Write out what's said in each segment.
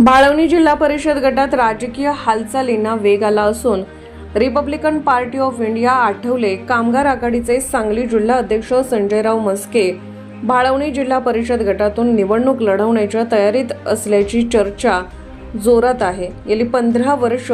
बाळवणी जिल्हा परिषद गटात राजकीय हालचालींना वेग आला असून Republican party of India Athawale कामगार आघाडीचे सांगली जिल्हा अध्यक्ष संजयराव मस्के बाळवणी जिल्हा परिषद गटातून निवडणूक लढवण्याच्या तयारीत असल्याची चर्चा जोरात आहे. गेली पंधरा वर्ष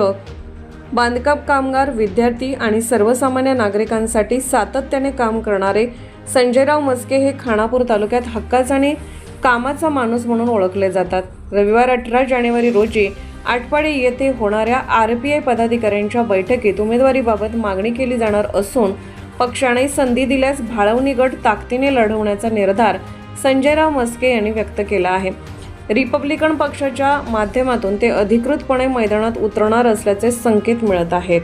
बांधकाम कामगार विद्यार्थी आणि सर्वसामान्य नागरिकांसाठी सातत्याने काम करणारे संजयराव मस्के हे खानापूर तालुक्यात हक्काचा आणि कामाचा माणूस म्हणून ओळखले जातात. रविवार अठरा जानेवारी रोजी आटपाडी येथे होणाऱ्या आर पी आय पदाधिकाऱ्यांच्या बैठकीत उमेदवारीबाबत मागणी केली जाणार असून पक्षाने संधी दिल्यास भाळवणी गट ताकदीने लढवण्याचा निर्धार संजयराव मस्के यांनी व्यक्त केला आहे. रिपब्लिकन पक्षाच्या माध्यमातून ते अधिकृतपणे मैदानात उतरणार असल्याचे संकेत मिळत आहेत.